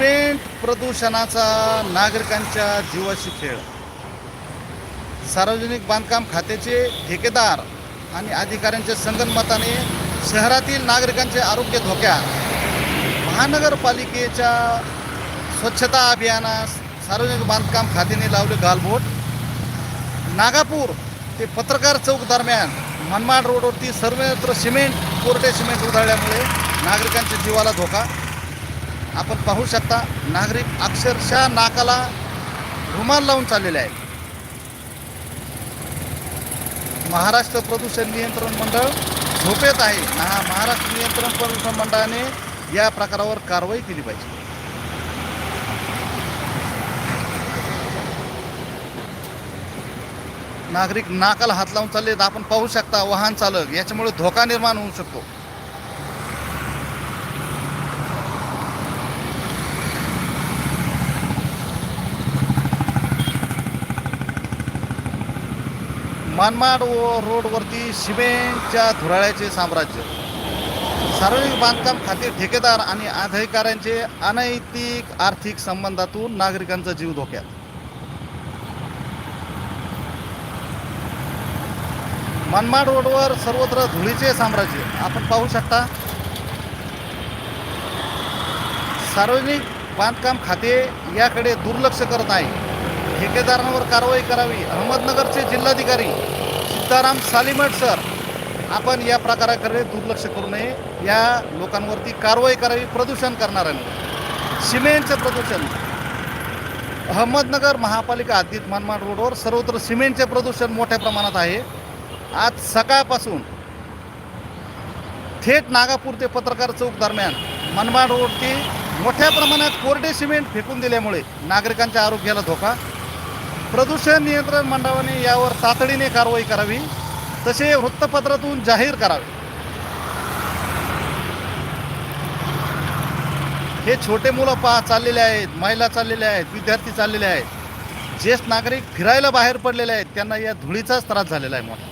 Cement प्रदूषणाचा नागरिकांच्या जीवाशी खेळ. सार्वजनिक बांधकाम खात्याचे ठेकेदार आणि अधिकाऱ्यांच्या संगनमताने शहरातील नागरिकांचे आरोग्य धोक्यात. महानगरपालिकेच्या स्वच्छता अभियानास सार्वजनिक बांधकाम खात्याने लावले गालबोट. नागापूर ते पत्रकार चौक दरम्यान मनमाड रोडवरती सर्वत्र सिमेंट कोरडे सिमेंट उधळल्यामुळे नागरिकांच्या जीवाला धोका. आपण पाहू शकता नागरिक अक्षरशः नाकाला रुमाल लावून चाललेले आहेत. महाराष्ट्र प्रदूषण नियंत्रण मंडळ झोपेत आहे. हा महाराष्ट्र नियंत्रण प्रदूषण मंडळाने या प्रकारावर कारवाई केली पाहिजे. नागरिक नाकाला हात लावून चालले आपण पाहू शकता वाहन चालक याच्यामुळे धोका निर्माण होऊ शकतो. मनमाड व- रोडवरती सिमेंटच्या धुराळ्याचे साम्राज्य. सार्वजनिक बांधकाम खाते ठेकेदार आणि अधिकाऱ्यांचे अनैतिक आर्थिक संबंधातून नागरिकांचा जीव धोक्यात. मनमाड रोडवर सर्वत्र धुळीचे साम्राज्य. आपण पाहू शकता सार्वजनिक बांधकाम खाते याकडे दुर्लक्ष करत आहे. ठेकेदारांवर कारवाई करावी. अहमदनगरचे जिल्हाधिकारी सीताराम सालिमट सर आपण या प्रकाराकडे दुर्लक्ष करू नये. या लोकांवरती कारवाई करावी प्रदूषण करणाऱ्यांवर. सिमेंटचं प्रदूषण. अहमदनगर महापालिका हद्दीत मनमाड रोडवर सर्वत्र सिमेंटचे प्रदूषण मोठ्या प्रमाणात आहे. आज सकाळपासून थेट नागापूर ते पत्रकार चौक दरम्यान मनमाड रोडची मोठ्या प्रमाणात कोरडे सिमेंट फेकून दिल्यामुळे नागरिकांच्या आरोग्याला धोका. प्रदूषण नियंत्रण मंडळाने यावर तातडीने कारवाई करावी तसे वृत्तपत्रातून जाहीर करावे. हे छोटे मुलं पहा चाललेले आहेत महिला चाललेल्या आहेत विद्यार्थी चाललेले आहेत. ज्येष्ठ नागरिक फिरायला बाहेर पडलेले आहेत त्यांना या धुळीचाच त्रास झालेला आहे मोठा.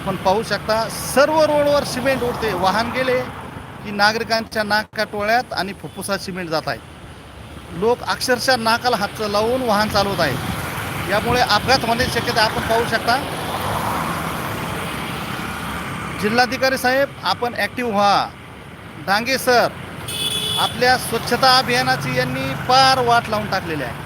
आपण पाहू शकता सर्व रोडवर सिमेंट उडते वाहन गेले की नागरिकांच्या नाकाटोळ्यात आणि फुफ्फुसात सिमेंट जात आहे लोक अक्षरशः नाकाला हात लावून वाहन चालवत आहेत. यामुळे अपघात होण्याची शक्यता आपण पाहू शकता. जिल्हाधिकारी साहेब आपण ॲक्टिव्ह व्हा. डांगे सर आपल्या स्वच्छता अभियानाची यांनी पार वाट लावून टाकलेली आहे.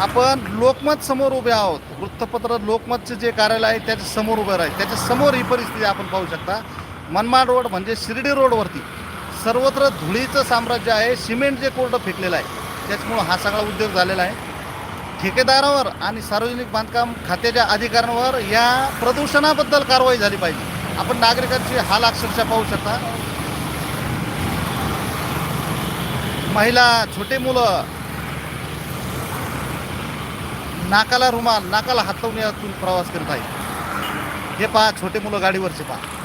आपण लोकमत समोर उभे आहोत. वृत्तपत्र लोकमतचे जे कार्यालय आहे त्याच्यासमोर उभे राहील. त्याच्यासमोर ही परिस्थिती आपण पाहू शकता. मनमाड रोड म्हणजे शिर्डी रोडवरती सर्वत्र धुळीचं साम्राज्य आहे. सिमेंट जे कोरडं फेकलेलं आहे त्याच्यामुळं हा सगळा उद्योग झालेला आहे. ठेकेदारावर आणि सार्वजनिक बांधकाम खात्याच्या अधिकाऱ्यांवर या प्रदूषणाबद्दल कारवाई झाली पाहिजे. आपण नागरिकांची हाल अक्षरशः पाहू शकता. महिला छोटे मुलं नाकाला रुमाल नाकाला हात प्रवास करत आहे. हे पहा छोटे मुलं गाडीवरचे पहा.